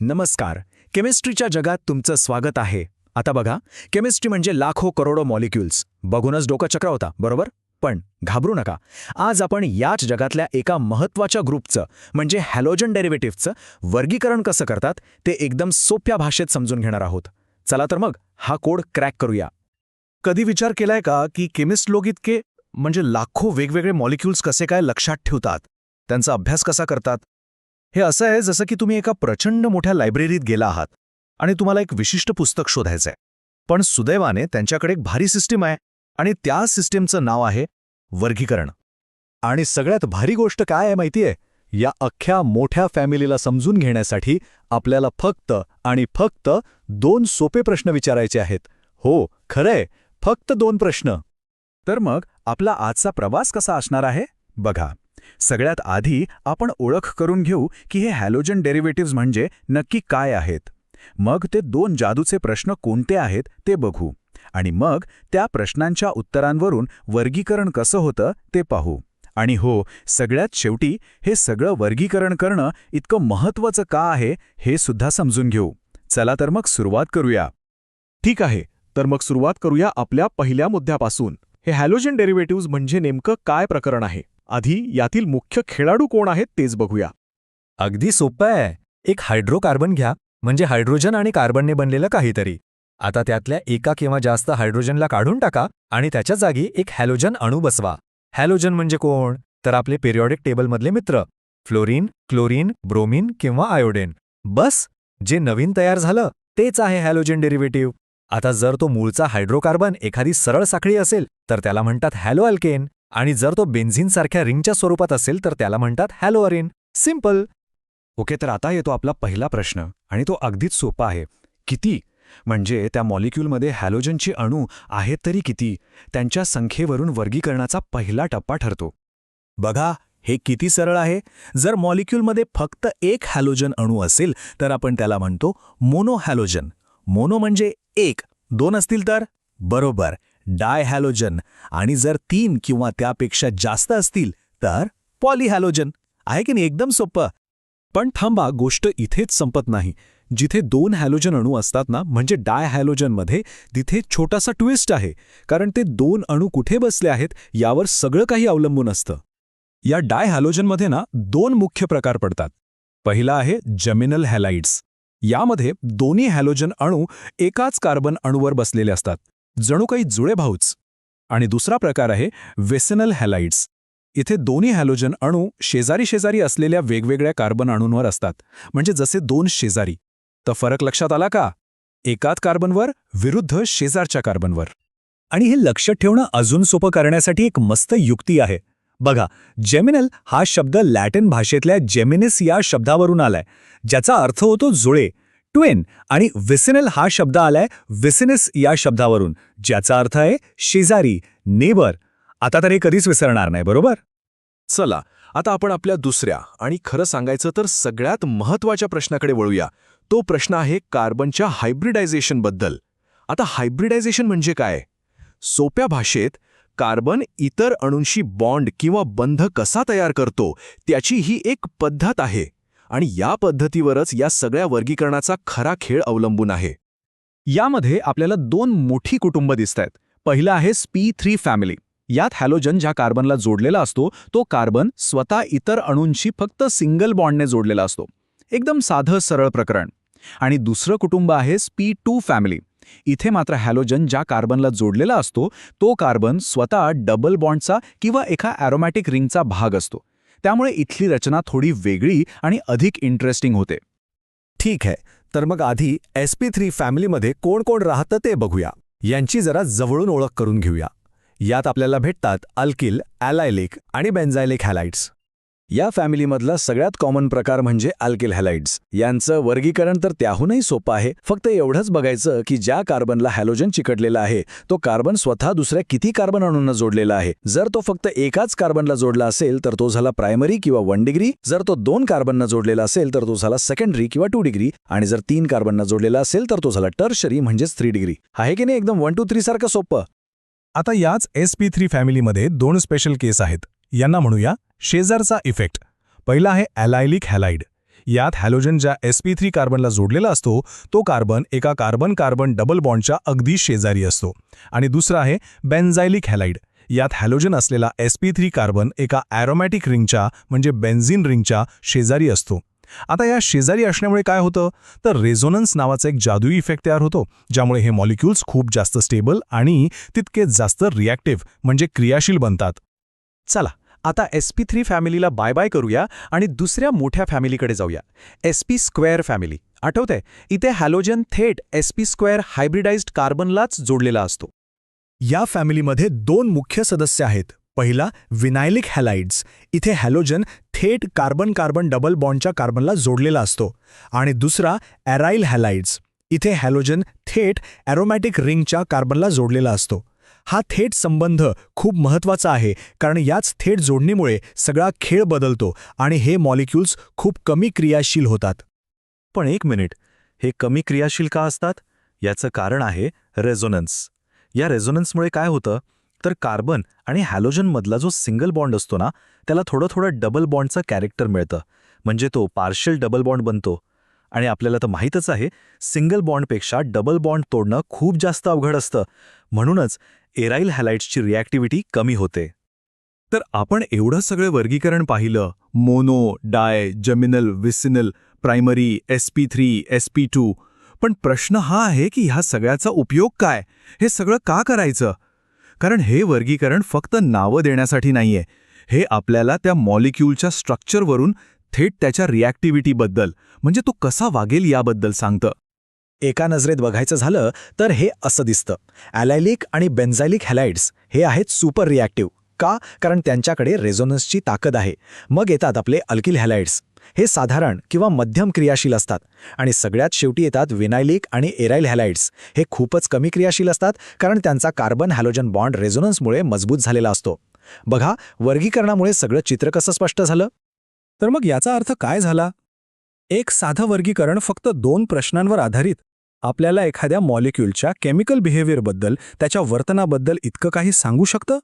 नमस्कार. केमिस्ट्रीच्या जगात तुमचं स्वागत आहे. आता बघा केमिस्ट्री म्हणजे लाखो करोडो मॉलिक्युल्स. बघूनच डोकं चक्र होता बरोबर? पण घाबरू नका. आज आपण याच जगातल्या एका महत्त्वाच्या ग्रुपचं म्हणजे हॅलोजन डेरिव्हेटिव्हचं वर्गीकरण कसं करतात ते एकदम सोप्या भाषेत समजून घेणार आहोत. चला तर मग हा कोड क्रॅक करूया. कधी विचार केलाय का की केमिस्ट लोक इतके म्हणजे लाखो वेगवेगळे मॉलिक्युल्स कसे काय लक्षात ठेवतात? त्यांचा अभ्यास कसा करतात? हे असं आहे जसं की तुम्ही एका प्रचंड मोठ्या लायब्ररीत गेला आहात आणि तुम्हाला एक विशिष्ट पुस्तक शोधायचं आहे पण सुदैवाने त्यांच्याकडे एक भारी सिस्टीम आहे आणि त्या सिस्टीमचं नाव आहे वर्गीकरण. आणि सगळ्यात भारी गोष्ट काय आहे माहितीये? या अख्ख्या मोठ्या फॅमिलीला समजून घेण्यासाठी आपल्याला फक्त आणि फक्त दोन सोपे प्रश्न विचारायचे आहेत. हो खरंय. फक्त दोन प्रश्न. तर मग आपला आजचा प्रवास कसा असणार आहे? बघा. सगळ्यात आधी आपण ओळख करून घेऊ की हे हॅलोजन डेरिव्हेटिव्ह म्हणजे नक्की काय आहेत. मग ते दोन जादूचे प्रश्न कोणते आहेत ते बघू. आणि मग त्या प्रश्नांच्या उत्तरांवरून वर्गीकरण कसं होतं ते पाहू. आणि हो सगळ्यात शेवटी हे सगळं वर्गीकरण करणं इतकं महत्त्वाचं का आहे हे सुद्धा समजून घेऊ. चला तर मग सुरुवात करूया. ठीक आहे तर मग सुरुवात करूया आपल्या पहिल्या मुद्द्यापासून. हे हॅलोजन डेरिव्हेटिव्ह म्हणजे नेमकं काय प्रकरण आहे? आधी यातील मुख्य खेळाडू कोण आहेत तेच बघूया. अगदी सोपं आहे. एक हायड्रोकार्बन घ्या म्हणजे हायड्रोजन आणि कार्बनने बनलेलं काहीतरी. आता त्यातल्या एका किंवा जास्त हायड्रोजनला काढून टाका आणि त्याच्या जागी एक हॅलोजन अणू बसवा. हॅलोजन म्हणजे कोण? तर आपले पेरियॉडिक टेबलमधले मित्र. फ्लोरीन क्लोरीन ब्रोमीन किंवा आयोडेन. बस! जे नवीन तयार झालं तेच आहे हॅलोजन डेरिव्हेटिव्ह. आता जर तो मूळचा हायड्रोकार्बन एखादी सरळ साखळी असेल तर त्याला म्हणतात हॅलो अल्केन आणि जर तो बेन्झिनसारख्या रिंगच्या स्वरूपात असेल तर त्याला म्हणतात हॅलो अरेन. सिंपल ओके तर आता येतो आपला पहिला प्रश्न आणि तो अगदीच सोपा आहे. किती? म्हणजे त्या मॉलिक्यूलमध्ये हॅलोजनची अणू आहेत तरी किती? त्यांच्या संख्येवरून वर्गीकरणाचा पहिला टप्पा ठरतो. बघा हे किती सरळ आहे? जर मॉलिक्यूलमध्ये फक्त एक हॅलोजन अणू असेल तर आपण त्याला म्हणतो मोनो हॅलोजन मोनो म्हणजे एक दोन असतील तर? बरोबर. डाय हॅलोजन आणि जर तीन किंवा त्यापेक्षा जास्त असतील तर पॉलिहॅलोजन. आहे की नाही? एकदम सोपं. पण थांबा गोष्ट इथेच संपत नाही. जिथे दोन हॅलोजन अणू असतात ना म्हणजे डाय हॅलोजनमध्ये तिथे छोटासा ट्विस्ट आहे. कारण ते दोन अणू कुठे बसले आहेत यावर सगळं काही अवलंबून असतं. या डाय हॅलोजनमध्ये ना दोन मुख्य प्रकार पडतात. पहिला आहे जमिनल हॅलाइड्स. यामध्ये दोन्ही हॅलोजन अणू एकाच कार्बन अणूवर बसलेले असतात. जणू काही जुळे भाऊच. आणि दुसरा प्रकार आहे वेसेनल हॅलाइड्स. इथे दोन्ही हॅलोजन अणू शेजारी शेजारी असलेल्या वेगवेगळ्या कार्बन अणूंवर असतात. म्हणजे जसे दोन शेजारी. तर फरक लक्षात आला का? एकाच कार्बनवर विरुद्ध शेजारच्या कार्बनवर. आणि हे लक्षात ठेवणं अजून सोपं करण्यासाठी एक मस्त युक्ती आहे. बघा जेमिनल हा शब्द लॅटिन भाषेतल्या जेमिनिस या शब्दावरून आलाय. ज्याचा अर्थ होतो जुळे. ट्वेन. आणि विसिनल हा शब्द आलाय विसिनस या शब्दावरून ज्याचा अर्थ आहे शेजारी नेबर. आता तर हे कधीच विसरणार नाही बरोबर? चला आता आपण आपल्या दुसऱ्या आणि खरं सांगायचं तर सगळ्यात महत्त्वाच्या प्रश्नाकडे वळूया. तो प्रश्न आहे कार्बनच्या हायब्रिडायझेशनबद्दल आता हायब्रिडायझेशन म्हणजे काय? सोप्या भाषेत कार्बन इतर अणूंशी बॉन्ड किंवा बंध कसा तयार करतो त्याची ही एक पद्धत आहे. आणि या पद्धतीवरच या सगळ्या वर्गीकरणाचा खरा खेळ अवलंबून आहे. यामध्ये आपल्याला दोन मोठी कुटुंब दिसत आहेत पहिलं आहे स्पी थ्री फॅमिली. यात हॅलोजन ज्या कार्बनला जोडलेला असतो तो कार्बन स्वतः इतर अणूंशी फक्त सिंगल बॉन्डने जोडलेला असतो. एकदम साधं सरळ प्रकरण. आणि दुसरं कुटुंब आहे स्पी टू फॅमिली. इथे मात्र हॅलोजन ज्या कार्बनला जोडलेला असतो तो कार्बन स्वतः डबल बॉन्डचा किंवा एका ॲरोमॅटिक रिंगचा भाग असतो. त्यामुळे इथली रचना थोडी वेगळी आणि अधिक इंटरेस्टिंग होते. ठीक आहे तर मग आधी एस पी थ्री फॅमिलीमध्ये कोण कोण राहतं ते बघूया. यांची जरा जवळून ओळख करून घेऊया. यात आपल्याला भेटतात अल्किल ॲलायलिक आणि बेन्झायलिक हॅलाइट्स. या फॅमिलीमधला सगळ्यात कॉमन प्रकार म्हणजे अल्किल हॅलाइड्स यांचं वर्गीकरण तर त्याहूनही सोपं आहे फक्त एवढंच बघायचं की ज्या कार्बनला हॅलोजन चिकटलेला आहे तो कार्बन स्वतः दुसऱ्या किती कार्बन अणूंना जोडलेला आहे. जर तो फक्त एकाच कार्बनला जोडला असेल तर तो झाला प्रायमरी किंवा वन डिग्री. जर तो दोन कार्बनना जोडलेला असेल तर तो झाला सेकंडरी किंवा टू डिग्री. आणि जर तीन कार्बनना जोडलेला असेल तर तो झाला टर्शरी म्हणजेच थ्री डिग्री. आहे की नाही एकदम वन टू थ्री सारखं सोपं? आता याच एस पी थ्री फॅमिलीमध्ये दोन स्पेशल केस आहेत. यांना म्हणूया शेजारचा इफेक्ट. पहिला आहे ॲलायलिक हॅलाइड. यात हॅलोजन ज्या एस पी थ्री कार्बनला जोडलेला असतो तो कार्बन एका कार्बन कार्बन डबल बॉन्डच्या अगदी शेजारी असतो. आणि दुसरा आहे बेन्झायलिक हॅलाइड. यात हॅलोजन असलेला एस पी थ्री कार्बन एका ॲरोमॅटिक रिंगच्या म्हणजे बेन्झिन रिंगच्या शेजारी असतो. आता या शेजारी असण्यामुळे काय होतं? तर रेझोनन्स नावाचा एक जादुई इफेक्ट तयार होतो ज्यामुळे हे मॉलिक्युल्स खूप जास्त स्टेबल आणि तितके जास्त रिॲक्टिव्ह म्हणजे क्रियाशील बनतात. चला आता एस पी थ्री फॅमिलीला बाय बाय करूया आणि दुसऱ्या मोठ्या फॅमिलीकडे जाऊया. S P square family. आठवतंय? इथे हॅलोजन थेट एस पी स्क्वेअर हायब्रिडाइज्ड कार्बनलाच जोडलेला असतो. या फॅमिलीमध्ये दोन मुख्य सदस्य आहेत. पहिला विनायलिक हॅलाइड्स. इथे हॅलोजन थेट कार्बन कार्बन डबल बॉन्डच्या कार्बनला जोडलेला असतो. आणि दुसरा ॲराईल हॅलाइड्स. इथे हॅलोजन थेट ॲरोमॅटिक रिंगच्या कार्बनला जोडलेला असतो. हा थेट संबंध खूप महत्त्वाचा आहे कारण याच थेट जोडणीमुळे सगळा खेळ बदलतो आणि हे मॉलिक्युल्स खूप कमी क्रियाशील होतात. पण एक मिनिट हे कमी क्रियाशील का असतात? याचं कारण आहे रेझोनन्स. या रेझोनन्समुळे काय होतं? तर कार्बन आणि हॅलोजनमधला जो सिंगल बॉन्ड असतो ना त्याला थोडं थोडं डबल बॉन्डचं कॅरेक्टर मिळतं म्हणजे तो पार्शियल डबल बॉन्ड बनतो. आणि आपल्याला तर माहीतच आहे सिंगल बॉन्डपेक्षा डबल बॉन्ड तोडणं खूप जास्त अवघड असतं. म्हणूनच एराईल हॅलाइट्सची रिॲक्टिव्हिटी कमी होते. तर आपण एवढं सगळं वर्गीकरण पाहिलं mono di geminal vicinal primary S P three S P two पण प्रश्न हा आहे की ह्या सगळ्याचा उपयोग काय? हे सगळं का करायचं? कारण हे वर्गीकरण फक्त नावं देण्यासाठी नाहीये. हे आपल्याला त्या मॉलिक्यूलच्या स्ट्रक्चरवरून थेट त्याच्या रिॲक्टिव्हिटीबद्दल म्हणजे तो कसा वागेल याबद्दल सांगतं. एका नजरेत बघायचं झालं तर हे असं दिसतं. ॲलायलिक आणि बेन्झायलिक हॅलाइड्स हे आहेत सुपर रिॲक्टिव्ह. का? कारण त्यांच्याकडे रेझोनन्सची ताकद आहे. मग येतात आपले अल्किल हॅलाइड्स. हे साधारण किंवा मध्यम क्रियाशील असतात. आणि सगळ्यात शेवटी येतात विनायलिक आणि एराईल हॅलाइड्स. हे खूपच कमी क्रियाशील असतात कारण त्यांचा कार्बन हॅलोजन बॉन्ड रेझोनन्समुळे मजबूत झालेला असतो. बघा वर्गीकरणामुळे सगळं चित्र कसं स्पष्ट झालं? तर मग याचा अर्थ काय झाला? एक साधं वर्गीकरण फक्त दोन प्रश्नांवर आधारित. आपल्याला एखाद्या मॉलिक्यूलच्या केमिकल बिहेवियरबद्दल त्याच्या वर्तनाबद्दल इतकं काही सांगू शकतं?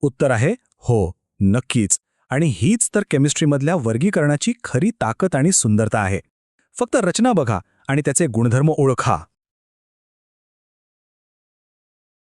उत्तर आहे हो नक्कीच. आणि हीच तर केमिस्ट्रीमधल्या वर्गीकरणाची खरी ताकद आणि सुंदरता आहे. फक्त रचना बघा आणि त्याचे गुणधर्म ओळखा.